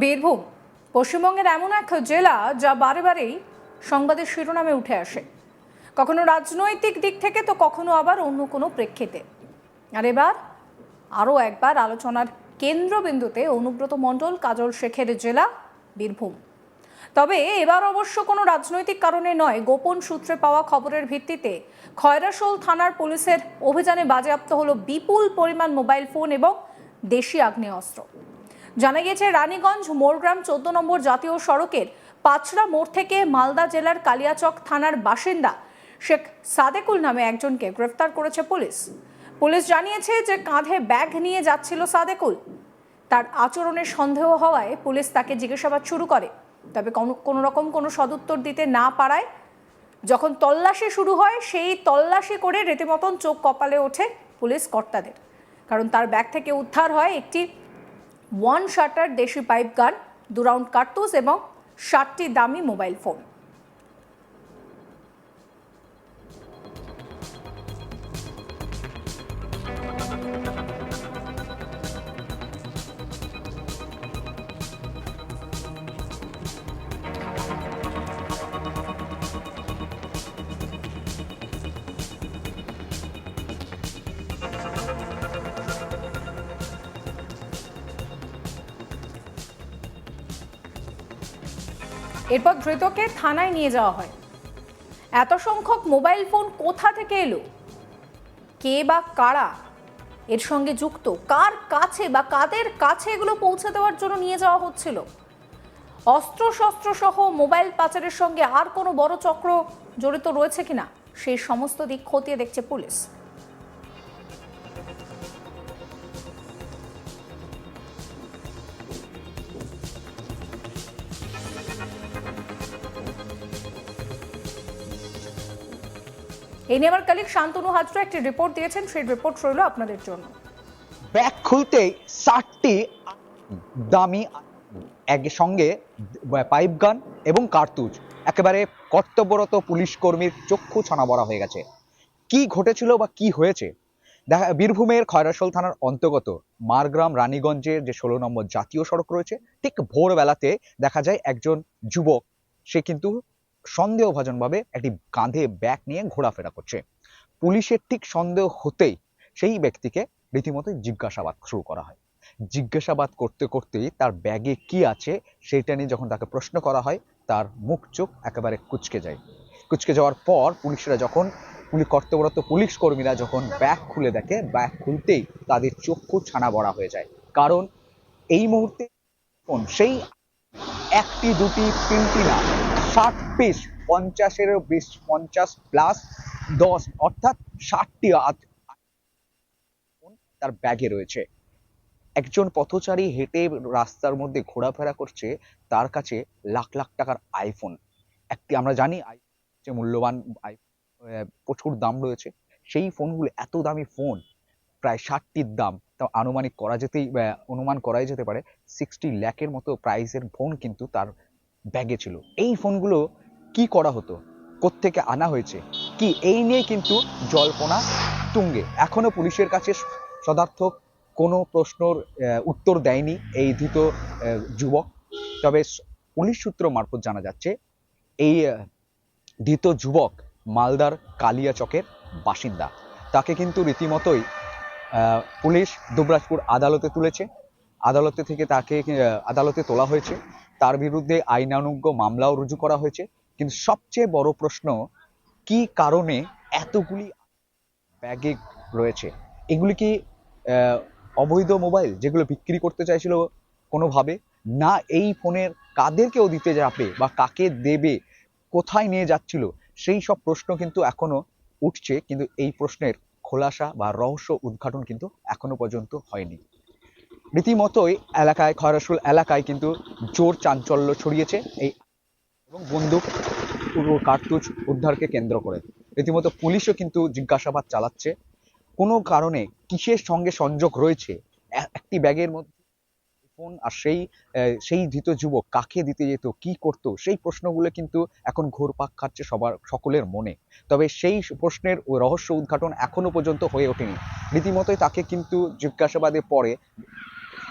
বীরভূম, পশ্চিমবঙ্গের এমন এক জেলা যা বারে বারেই সংবাদের শিরোনামে উঠে আসে। কখনো রাজনৈতিক দিক থেকে তো কখনো আবার অন্য কোনো প্রেক্ষিতে। আর এবার আরও একবার আলোচনার কেন্দ্রবিন্দুতে অনুব্রত মণ্ডল, কাজল শেখের জেলা বীরভূম। তবে এবার অবশ্য কোনো রাজনৈতিক কারণে নয়, গোপন সূত্রে পাওয়া খবরের ভিত্তিতে খয়রাশোল থানার পুলিশের অভিযানে বাজেয়াপ্ত হলো বিপুল পরিমাণ মোবাইল ফোন এবং দেশি আগ্নেয়াস্ত্র। জানা গিয়েছে, রানীগঞ্জ মোরগ্রাম চোদ্দ নম্বর জাতীয় সড়কের পাঁচড়া মোড় থেকে মালদা জেলার কালিয়াচক থানার বাসিন্দা শেখ সাদেকুল নামে একজনকে গ্রেফতার করেছে পুলিশ। পুলিশ জানিয়েছে যে কাঁধে ব্যাগ নিয়ে যাচ্ছিল সাদেকুল। তার আচরণের সন্দেহ হওয়ায় পুলিশ তাকে জিজ্ঞাসাবাদ শুরু করে। তবে কোনো- রকম কোনো সদুত্তর দিতে না পারায় যখন তল্লাশি শুরু হয়, সেই তল্লাশি করে রীতিমতন চোখ কপালে ওঠে পুলিশ কর্তাদের। কারণ তার ব্যাগ থেকে উদ্ধার হয় একটি ওয়ান শাটার দেশি পাইপ গান দু রাউন্ড কার্তুস এবং ষাটটি দামি মোবাইল ফোন। এরপর ধৃতকে থানায় নিয়ে যাওয়া হয়। এত সংখ্যক মোবাইল ফোন কোথা থেকে এলো? কে বা কারা এর সঙ্গে যুক্ত? কার কাছে বা কাদের কাছে এগুলো পৌঁছে দেওয়ার জন্য নিয়ে যাওয়া হচ্ছিল? অস্ত্র শস্ত্র সহ মোবাইল পাচারের সঙ্গে আর কোনো বড় চক্র জড়িত রয়েছে কিনা? সেই সমস্ত দিক খতিয়ে দেখছে পুলিশ। এই নিয়ে আমার কালিক শান্তনু হাজরা একটি রিপোর্ট দিয়েছেন। সেই রিপোর্ট রইল আপনাদের জন্য। ব্যাগ খুলতেই ষাটটি দামি এক সঙ্গে পাইপ গান এবং কার্তুজ। একেবারে কর্তব্যরত পুলিশ কর্মীর চক্ষু ছানাবড়া হয়ে গেছে। কি ঘটেছিল বা কি হয়েছে? দেখা, বীরভূমের খয়রাসোল থানার অন্তর্গত মারগ্রাম রানীগঞ্জের যে ষোলো নম্বর জাতীয় সড়ক রয়েছে, ঠিক ভোরবেলাতে দেখা যায় একজন যুবক। সে কিন্তু সন্দেহভাজনভাবে একটি কাঁধে ব্যাগ নিয়ে ঘোরাফেরা করছে। পুলিশের ঠিক সন্দেহ হতেই সেই ব্যক্তিকে রীতিমতো জিজ্ঞাসাবাদ শুরু করা হয়। জিজ্ঞাসাবাদ করতে করতেই তার ব্যাগে কি আছে সেটা নিয়ে যখন তাকে প্রশ্ন করা হয়, তার মুখ চোখ একেবারে কুচকে যায়। কুচকে যাওয়ার পর পুলিশরা যখন, পুলিশ কর্তব্যরত পুলিশ কর্মীরা যখন ব্যাগ খুলে দেখে, ব্যাগ খুলতেই তাদের চক্ষু ছানা বড়া হয়ে যায়। কারণ এই মুহূর্তে সেই একটি, দুটি, তিনটি না ষাট পিস পঞ্চাশেরও বেশ, পঞ্চাশ প্লাস দশ, অর্থাৎ ষাটটি তার ব্যাগে রয়েছে। একজন পথচারী হেঁটে রাস্তার মধ্যে ঘোরাফেরা করছে, তার কাছে লাখ লাখ টাকার আইফোন একটি আমরা জানি যে মূল্যবান প্রচুর দাম রয়েছে। সেই ফোনগুলো এত দামি ফোন প্রায় ষাটটির দাম। তা আনুমানিক করা যেতেই অনুমান করাই যেতে পারে সিক্সটি ল্যাকের মতো প্রাইসের ফোন কিন্তু তার ব্যাগে ছিল। এই ফোনগুলো কি করা হতো? কোত্থেকে আনা হয়েছে? কি এই নিয়ে কিন্তু জল্পনা তুঙ্গে। এখনও পুলিশের কাছে সদার্থক কোনো প্রশ্নর উত্তর দেয়নি এই ধৃত যুবক। তবে পুলিশ সূত্র মারফত জানা যাচ্ছে, এই ধৃত যুবক মালদার কালিয়াচকের বাসিন্দা। তাকে কিন্তু রীতিমতোই পুলিশ দুবরাজপুর আদালতে তুলেছে। আদালতে থেকে তাকে, আদালতে তোলা হয়েছে। তার বিরুদ্ধে আইনানুজ্ঞ মামলাও রুজু করা হয়েছে। কিন্তু সবচেয়ে বড় প্রশ্ন, কি কারণে এতগুলি ব্যাগে রয়েছে? এগুলি কি অবৈধ মোবাইল যেগুলো বিক্রি করতে চাইছিল কোনোভাবে? না এই ফোনের কাদেরকেও দিতে যাবে বা কাকে দেবে, কোথায় নিয়ে যাচ্ছিল? সেই সব প্রশ্ন কিন্তু এখনও উঠছে। কিন্তু এই প্রশ্নের খোলাসা বা রহস্য উদ্ঘাটন কিন্তু এখনও পর্যন্ত হয়নি। রীতিমতোই এলাকায় খয়রাসুল এলাকায় কিন্তু জোর চাঞ্চল্য ছড়িয়েছে এই এবং বন্দুক ও কার্তুজ উদ্ধারকে কেন্দ্র করে। রীতিমতো পুলিশও কিন্তু জিজ্ঞাসাবাদ চালাচ্ছে। কোনো কারণে কিসের সঙ্গে সংযোগ রয়েছে? একটি ব্যাগের মধ্যে ফোন আর সেই সেই ধৃত যুবক কাকে দিতে যেত, কি করতো, সেই প্রশ্নগুলো কিন্তু এখন ঘুরপাক খাচ্ছে সবার, সকলের মনে। তবে সেই প্রশ্নের রহস্য উদ্ঘাটন এখনও পর্যন্ত হয়ে ওঠেনি। রীতিমতোই তাকে কিন্তু জিজ্ঞাসাবাদে পরে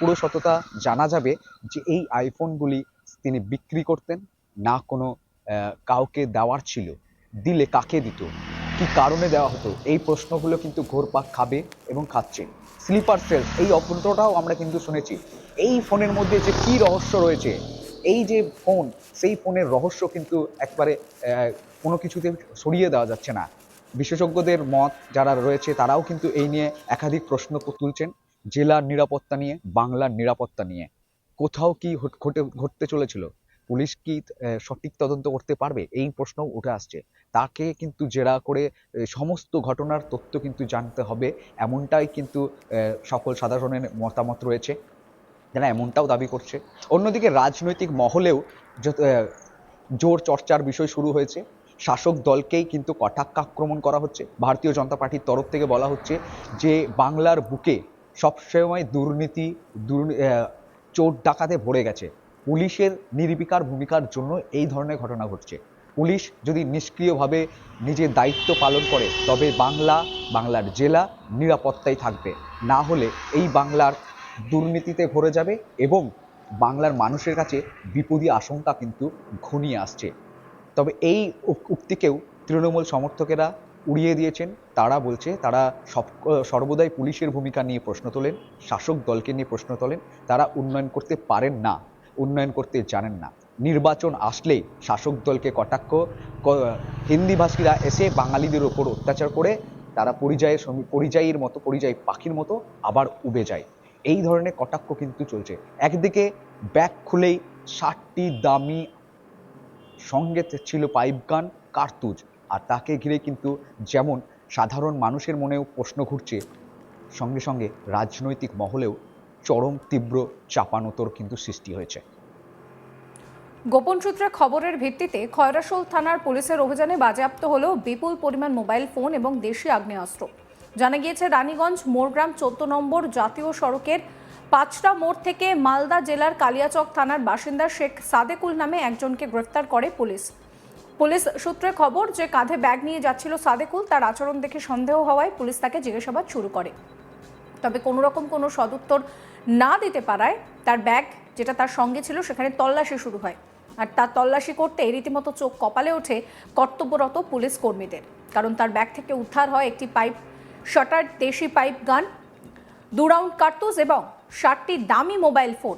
পুরো সততা জানা যাবে যে এই আইফোনগুলি তিনি বিক্রি করতেন, না কোনো কাউকে দেওয়ার ছিল। দিলে কাকে দিত? কি কারণে দেওয়া হতো? এই প্রশ্নগুলো কিন্তু ঘোরপাক খাবে এবং খাচ্ছে স্লিপার সেলস এই অপূর্ণটাও আমরা কিন্তু শুনেছি। এই ফোনের মধ্যে যে কি রহস্য রয়েছে, এই যে ফোন, সেই ফোনের রহস্য কিন্তু একবারে কোনো কিছুতে সরিয়ে দেওয়া যাচ্ছে না। বিশেষজ্ঞদের মত যারা রয়েছে, তারাও কিন্তু এই নিয়ে একাধিক প্রশ্ন তুলছেন। জেলার নিরাপত্তা নিয়ে, বাংলার নিরাপত্তা নিয়ে। কোথাও কি ঘটে ঘটতে চলেছিল? পুলিশ কি সঠিক তদন্ত করতে পারবে? এই প্রশ্ন উঠে আসছে। তাকে কিন্তু জেরা করে সমস্ত ঘটনার তথ্য কিন্তু জানতে হবে। এমনটাই কিন্তু সকল সাধারণের মতামত রয়েছে। যারা এমনটাও দাবি করছে। অন্যদিকে রাজনৈতিক মহলেও জোর চর্চার বিষয় শুরু হয়েছে। শাসক দলকেই কিন্তু কটাক্ষ আক্রমণ করা হচ্ছে। ভারতীয় জনতা পার্টির তরফ থেকে বলা হচ্ছে যে, বাংলার বুকে সবসময় দুর্নীতি দুর্নী চোর ডাকাতে ভরে গেছে। পুলিশের নির্বিকার ভূমিকার জন্য এই ধরনের ঘটনা ঘটছে। পুলিশ যদি নিষ্ক্রিয়ভাবে নিজের দায়িত্ব পালন করে, তবে বাংলা, বাংলার জেলা নিরাপত্তায় থাকবে। না হলে এই বাংলার দুর্নীতিতে ভরে যাবে এবং বাংলার মানুষের কাছে বিপদী আশঙ্কা কিন্তু ঘনিয়ে আসছে। তবে এই উক- উক্তিকেও তৃণমূল সমর্থকেরা উড়িয়ে দিয়েছেন, তারা বলছে, তারা সব সর্বদাই পুলিশের ভূমিকা নিয়ে প্রশ্ন তোলেন, শাসক দলকে নিয়ে প্রশ্ন তোলেন, তারা উন্নয়ন করতে পারেন না, উন্নয়ন করতে জানেন না। নির্বাচন আসলেই শাসক দলকে কটাক্ষ হিন্দিভাষীরা এসে বাঙালিদের ওপর অত্যাচার করে, তারা পরিযায়ের সঙ্গে পরিযায়ীর মতো, পরিযায়ী পাখির মতো আবার উবে যায়। এই ধরনের কটাক্ষ কিন্তু চলছে। একদিকে ব্যাগ খুলেই ষাটটি দামি সঙ্গে ছিল পাইপ গান কার্তুজ। আর তাকে ঘিরে কিন্তু যেমন সাধারণ মানুষের মনেও প্রশ্ন ঘুরছে, সঙ্গে সঙ্গে রাজনৈতিক মহলেও চরম তীব্র চাপানোতর কিন্তু সৃষ্টি হয়েছে। গোপন সূত্রে খবরের ভিত্তিতে খয়রাশোল থানার পুলিশের অভিযানে বাজেয়াপ্ত হলো বিপুল পরিমাণ মোবাইল ফোন এবং দেশি আগ্নেয়াস্ত্র। জানা গিয়েছে, রানীগঞ্জ মোরগ্রাম চোদ্দ নম্বর জাতীয় সড়কের পাঁচটা মোড় থেকে মালদা জেলার কালিয়াচক থানার বাসিন্দা শেখ সাদেকুল নামে একজনকে গ্রেফতার করে পুলিশ। পুলিশ সূত্রে খবর যে কাঁধে ব্যাগ নিয়ে যাচ্ছিল সাদেকুল, তার আচরণ দেখে সন্দেহ হওয়ায় পুলিশ তাকে জিজ্ঞাসাবাদ শুরু করে। তবে কোনো রকম কোনো সদুত্তর না দিতে পারায় তার ব্যাগ যেটা তার সঙ্গে ছিল সেখানে তল্লাশি শুরু হয়। আর তার তল্লাশি করতে রীতিমতো চোখ কপালে ওঠে কর্তব্যরত পুলিশ কর্মীদের। কারণ তার ব্যাগ থেকে উদ্ধার হয় একটি পাইপ শটার, দেশি পাইপ গান দু রাউন্ড কার্তুজ এবং ষাটটি দামি মোবাইল ফোন।